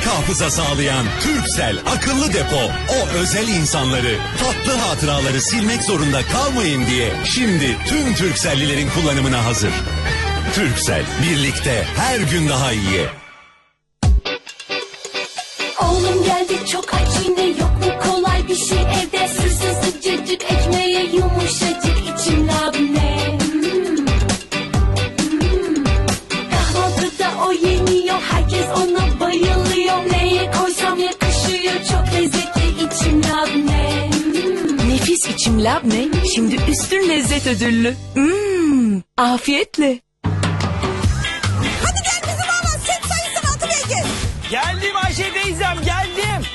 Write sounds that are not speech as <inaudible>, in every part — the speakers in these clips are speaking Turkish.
bellek hafıza sağlayan Türksel akıllı depo o özel insanları tatlı hatıraları silmek zorunda kalmayın diye şimdi tüm Türkcellilerin kullanımına hazır. Türksel birlikte her gün daha iyi. Oğlum geldi çok aç İçim labne şimdi üstün lezzet ödüllü. Mmm afiyetle. Hadi gel bizim oğlan süt sayısın altı beygir. Geldim Ayşe teyzem geldim.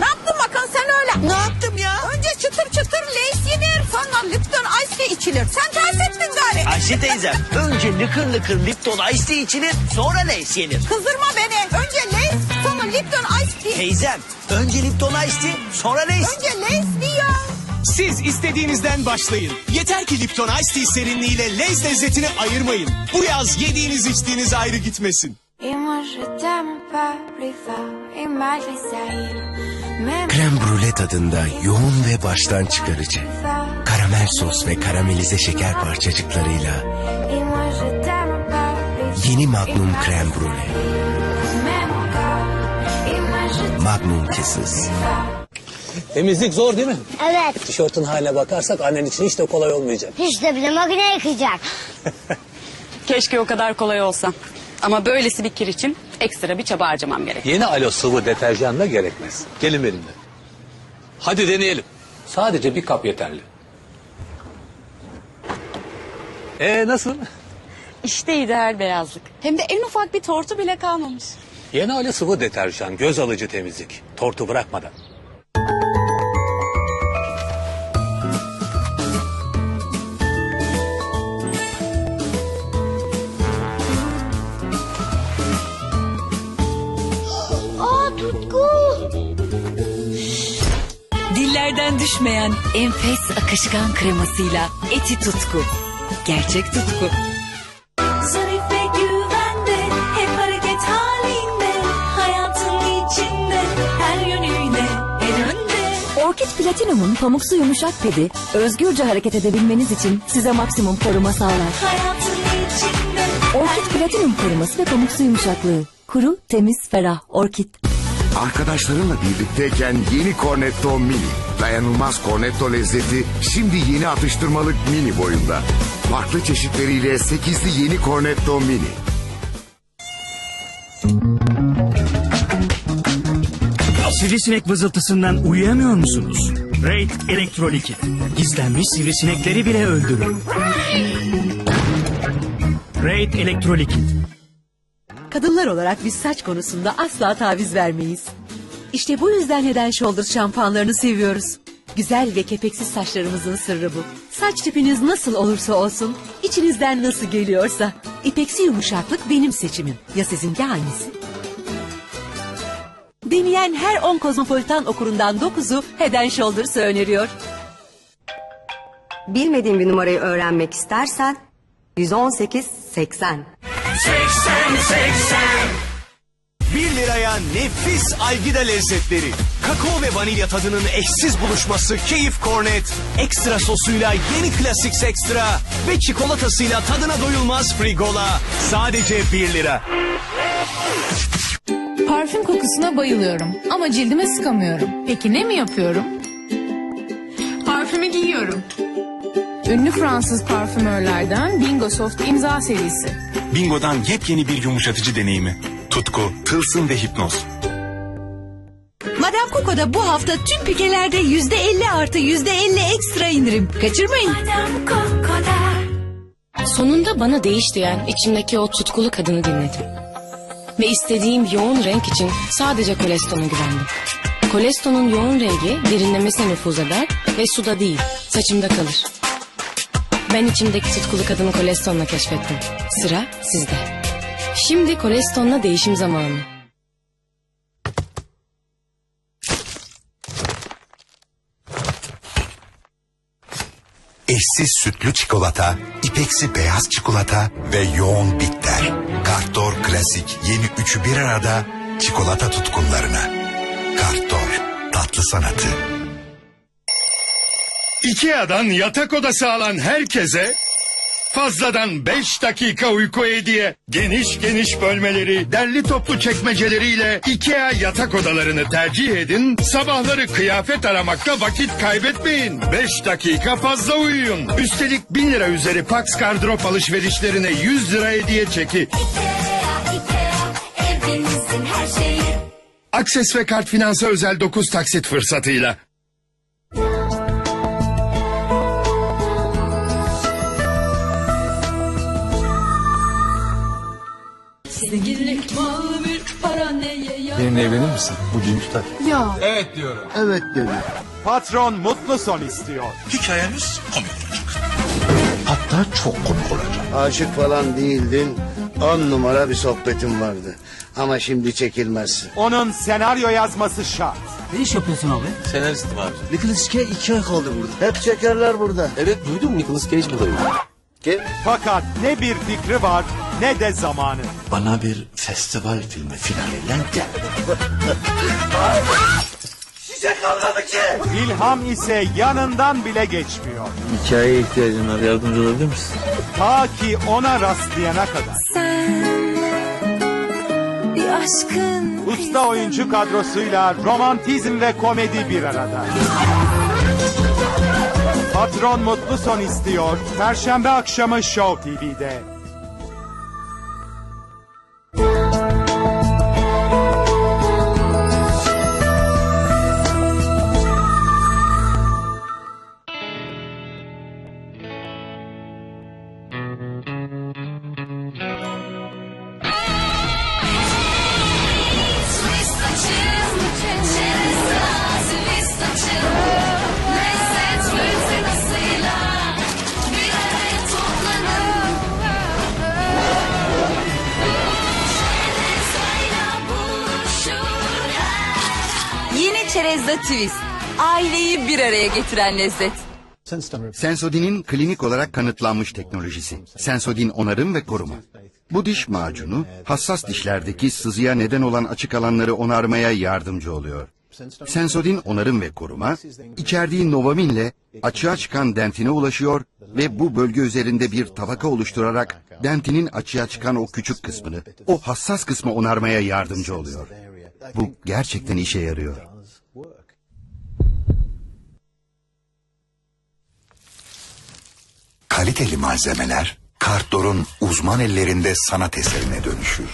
Ne yaptın bakan sen öyle? Ne yaptım ya? Önce çıtır çıtır leys yenir sonra Lipton Ice tea içilir. Sen ters ettin gari. Ayşe teyzem önce lıkır lıkır Lipton Ice tea içilir sonra leys yenir. Kızdırma beni. Lipton Ice tea. Teyzem önce Lipton Ice tea sonra leys. Önce leys diyor. Siz istediğinizden başlayın. Yeter ki Lipton Ice Tea serinliğiyle Lay's lezzetini ayırmayın. Bu yaz yediğiniz içtiğiniz ayrı gitmesin. Krem brûlée tadında yoğun ve baştan çıkarıcı. Karamel sos ve karamelize şeker parçacıklarıyla yeni Magnum Krem malgré Magnum Kisses. Temizlik zor değil mi? Evet. Tişörtün haline bakarsak annen için hiç de kolay olmayacak. Hiç de bile makine yıkayacak. <laughs> Keşke o kadar kolay olsa. Ama böylesi bir kir için ekstra bir çaba harcamam gerek. Yeni alo sıvı deterjanla gerekmez. Gelin benimle. Hadi deneyelim. Sadece bir kap yeterli. Ee nasıl? İşte ideal beyazlık. Hem de en ufak bir tortu bile kalmamış. Yeni alo sıvı deterjan göz alıcı temizlik. Tortu bırakmadan. Aa Tutku. Dillerden düşmeyen enfes akışkan kremasıyla eti tutku. Gerçek tutku. Orkid Platinum'un pamuksu yumuşak pedi özgürce hareket edebilmeniz için size maksimum koruma sağlar. Orkid Platinum koruması ve pamuksu yumuşaklığı. Kuru, temiz, ferah. Orkid. Arkadaşlarınla birlikteyken yeni Cornetto Mini. Dayanılmaz Cornetto lezzeti şimdi yeni atıştırmalık mini boyunda. Farklı çeşitleriyle 8'li yeni Cornetto Mini. Sivrisinek vızıltısından uyuyamıyor musunuz? Raid Elektrolikit. Gizlenmiş sivrisinekleri bile öldürür. Raid Elektrolikit. Kadınlar olarak biz saç konusunda asla taviz vermeyiz. İşte bu yüzden Head Shoulders şampuanlarını seviyoruz. Güzel ve kepeksiz saçlarımızın sırrı bu. Saç tipiniz nasıl olursa olsun, içinizden nasıl geliyorsa. İpeksi yumuşaklık benim seçimim. Ya sizinki hangisi? Deneyen her 10 kozmopolitan okurundan 9'u Head and Shoulders'ı öneriyor. Bilmediğin bir numarayı öğrenmek istersen 118 80. 1 liraya nefis algida lezzetleri. Kakao ve vanilya tadının eşsiz buluşması Keyif Cornet. Ekstra sosuyla yeni klasik ekstra ve çikolatasıyla tadına doyulmaz frigola. Sadece 1 lira. Parfüm kokusuna bayılıyorum ama cildime sıkamıyorum. Peki ne mi yapıyorum? Parfümü giyiyorum. Ünlü Fransız parfümörlerden Bingo Soft imza serisi. Bingo'dan yepyeni bir yumuşatıcı deneyimi. Tutku, tılsım ve hipnoz. Madame Coco'da bu hafta tüm pikelerde yüzde elli artı yüzde elli ekstra indirim. Kaçırmayın. Sonunda bana değiş diyen içimdeki o tutkulu kadını dinledim. Ve istediğim yoğun renk için sadece Kolestone'a güvendim. Kolestone'un yoğun rengi derinlemesine nüfuz eder ve suda değil, saçımda kalır. Ben içimdeki tutkulu kadını Kolestone'la keşfettim. Sıra sizde. Şimdi Kolestone'la değişim zamanı. eşsiz sütlü çikolata, ipeksi beyaz çikolata ve yoğun bitter. Kartor Klasik yeni üçü bir arada çikolata tutkunlarına. Kartor, tatlı sanatı. Ikea'dan yatak odası alan herkese fazladan 5 dakika uyku hediye. Geniş geniş bölmeleri, derli toplu çekmeceleriyle Ikea yatak odalarını tercih edin. Sabahları kıyafet aramakta vakit kaybetmeyin. 5 dakika fazla uyuyun. Üstelik 1000 lira üzeri Pax Gardırop alışverişlerine 100 lira hediye çeki. Her şeyi Akses ve kart finansa özel 9 taksit fırsatıyla. Zenginlik mal bir para neye ya Benimle evlenir misin? Bu düğün tutar. Ya Evet diyorum. Evet dedi. Patron mutlu son istiyor. Hikayemiz komik olacak. Hatta çok komik olacak. Aşık falan değildin. On numara bir sohbetim vardı. Ama şimdi çekilmez. Onun senaryo yazması şart. Ne iş yapıyorsun abi? Senaristim abi. Nicholas Cage iki ay kaldı burada. Hep çekerler burada. Evet duydum Nicholas Cage buradayım. Kim? Fakat ne bir fikri var ne de zamanı. Bana bir festival filmi finalinden gel. Size kalmadı ki. İlham ise yanından bile geçmiyor. Hikayeye ihtiyacın var. Yardımcı olabilir misin? Ta ki ona rastlayana kadar. Bir aşkın Usta oyuncu kadrosuyla romantizm ve komedi bir arada. Patron mutlu son istiyor. Perşembe akşamı Show TV'de. Çerezda twist. Aileyi bir araya getiren lezzet. Sensodyne'in klinik olarak kanıtlanmış teknolojisi. Sensodin onarım ve koruma. Bu diş macunu hassas dişlerdeki sızıya neden olan açık alanları onarmaya yardımcı oluyor. Sensodin onarım ve koruma, içerdiği novaminle açığa çıkan dentine ulaşıyor ve bu bölge üzerinde bir tabaka oluşturarak dentinin açığa çıkan o küçük kısmını, o hassas kısmı onarmaya yardımcı oluyor. Bu gerçekten işe yarıyor. Kaliteli malzemeler Kartdor'un uzman ellerinde sanat eserine dönüşür.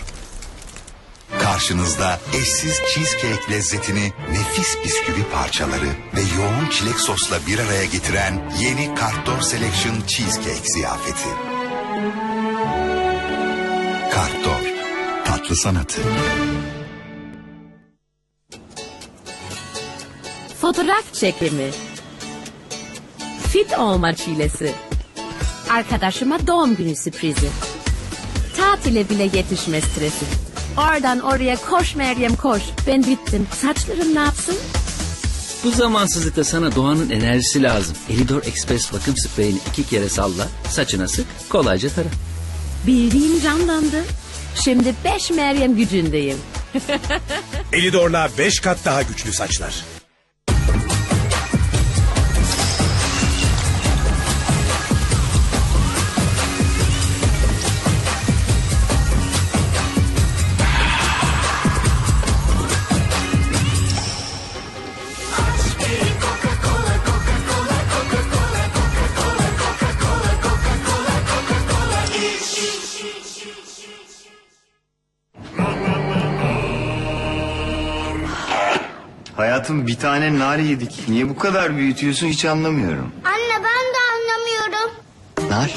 Karşınızda eşsiz cheesecake lezzetini nefis bisküvi parçaları ve yoğun çilek sosla bir araya getiren yeni Kartdor Selection Cheesecake ziyafeti. Kartdor, tatlı sanatı. Fotoğraf çekimi. Fit olma çilesi. Arkadaşıma doğum günü sürprizi. Tatile bile yetişme stresi. Oradan oraya koş Meryem koş. Ben bittim. Saçlarım ne yapsın? Bu zamansızlıkta sana doğanın enerjisi lazım. Elidor Express bakım spreyini iki kere salla, saçına sık, kolayca tara. Bildiğim canlandı. Şimdi beş Meryem gücündeyim. <laughs> Elidor'la 5 kat daha güçlü saçlar. Hayatım bir tane nar yedik. Niye bu kadar büyütüyorsun hiç anlamıyorum. Anne ben de anlamıyorum. Nar?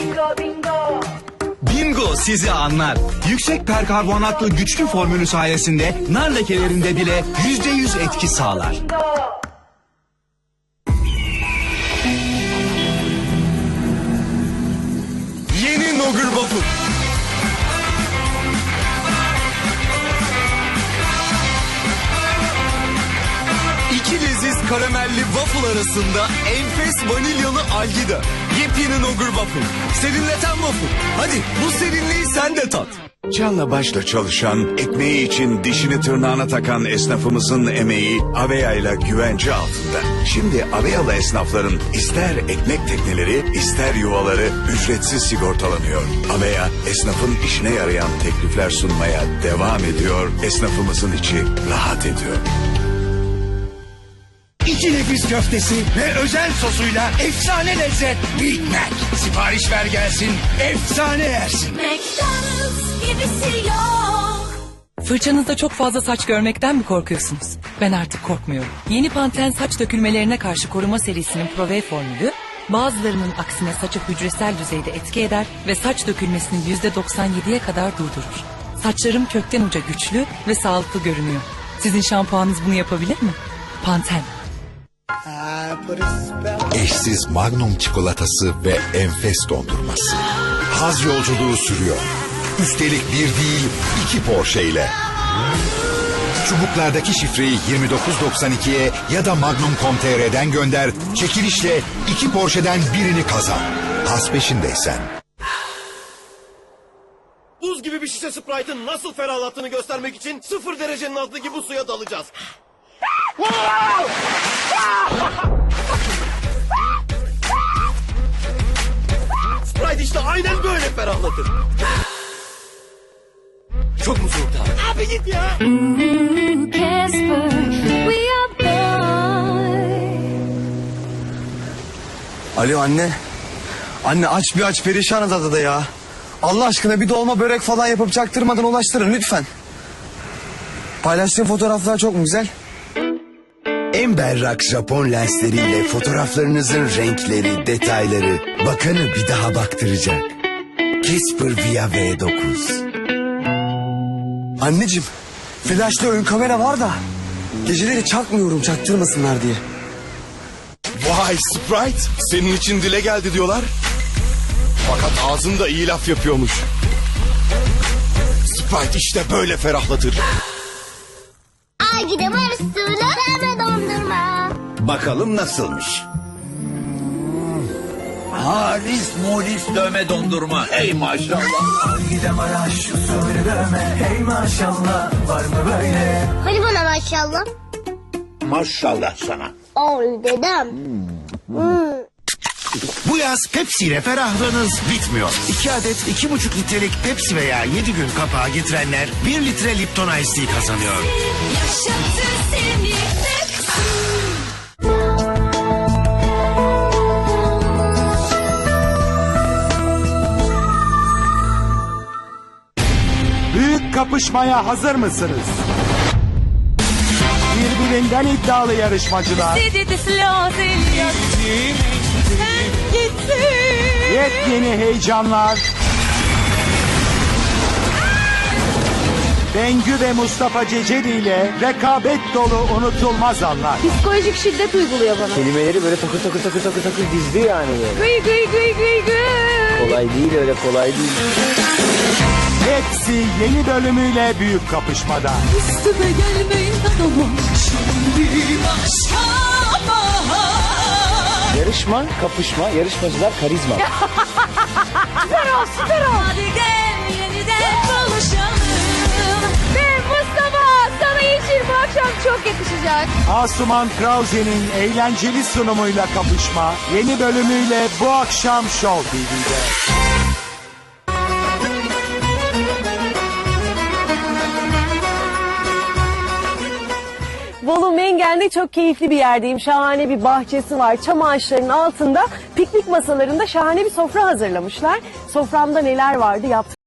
Bingo sizi anlar. Yüksek perkarbonatlı güçlü formülü sayesinde nar lekelerinde bile yüzde yüz etki sağlar. Karamelli waffle arasında enfes vanilyalı algida. Yepyeni Nogur Waffle. Serinleten waffle. Hadi bu serinliği sen de tat. Canla başla çalışan, ekmeği için dişini tırnağına takan esnafımızın emeği Aveya ile güvence altında. Şimdi Aveyalı esnafların ister ekmek tekneleri, ister yuvaları ücretsiz sigortalanıyor. Aveya, esnafın işine yarayan teklifler sunmaya devam ediyor. Esnafımızın içi rahat ediyor. İki nefis köftesi ve özel sosuyla efsane lezzet Big Mac. Sipariş ver gelsin, efsane yersin. McDonald's gibisi yok. Fırçanızda çok fazla saç görmekten mi korkuyorsunuz? Ben artık korkmuyorum. Yeni Panten saç dökülmelerine karşı koruma serisinin Prove formülü bazılarının aksine saça hücresel düzeyde etki eder ve saç dökülmesini %97'ye kadar durdurur. Saçlarım kökten uca güçlü ve sağlıklı görünüyor. Sizin şampuanınız bunu yapabilir mi? Panten. Eşsiz Magnum çikolatası ve enfes dondurması. Haz yolculuğu sürüyor. Üstelik bir değil iki Porsche ile. Çubuklardaki şifreyi 2992'ye ya da Magnum.com.tr'den gönder. Çekilişle iki Porsche'den birini kazan. Haz peşindeysen. Buz gibi bir şişe Sprite'ın nasıl ferahlattığını göstermek için sıfır derecenin altındaki bu suya dalacağız. <laughs> Sprite işte aynen böyle ferahlatır. Çok mu soğuktu abi? Abi git ya. Alo anne. Anne aç bir aç perişanız adada ya. Allah aşkına bir dolma börek falan yapıp çaktırmadan ulaştırın lütfen. Paylaştığım fotoğraflar çok mu güzel? En berrak Japon lensleriyle fotoğraflarınızın renkleri, detayları bakanı bir daha baktıracak. Casper Via V9. Anneciğim, flaşlı ön kamera var da geceleri çakmıyorum çaktırmasınlar diye. Vay Sprite senin için dile geldi diyorlar. Fakat ağzında iyi laf yapıyormuş. Sprite işte böyle ferahlatır. Ay gidem arasıyla deme dondurma. Bakalım nasılmış? Halis mulis dövme dondurma. Hey maşallah. Gidem ara şu söyle dövme. Hey maşallah. Var mı böyle? Hani bana maşallah. Maşallah sana. Oy dedem. Hmm. Bu yaz Pepsi ile ferahlığınız bitmiyor. 2 adet 2,5 litrelik Pepsi veya 7 gün kapağı getirenler 1 litre Lipton Ice Tea kazanıyor. Yaşatır seni kapışmaya hazır mısınız? Birbirinden iddialı yarışmacılar. Yepyeni heyecanlar. Bengü ve Mustafa Ceceli ile rekabet dolu unutulmaz anlar. Psikolojik şiddet uyguluyor bana. Kelimeleri böyle takır takır takır takır takır dizdi yani böyle. Gıy gıy gıy gıy gıy. Kolay değil öyle kolay değil. Hepsi yeni bölümüyle büyük kapışmada. Üstüme gelmeyin adamım. Şimdi başka bahar. Yarışma, kapışma, yarışmacılar karizma. <laughs> Süper ol süper ol. Hadi gel bu akşam çok yakışacak. Asuman Krause'nin eğlenceli sunumuyla kapışma yeni bölümüyle bu akşam Show TV'de. Bolu Mengen'de çok keyifli bir yerdeyim. Şahane bir bahçesi var. Çam ağaçlarının altında piknik masalarında şahane bir sofra hazırlamışlar. Soframda neler vardı yaptım.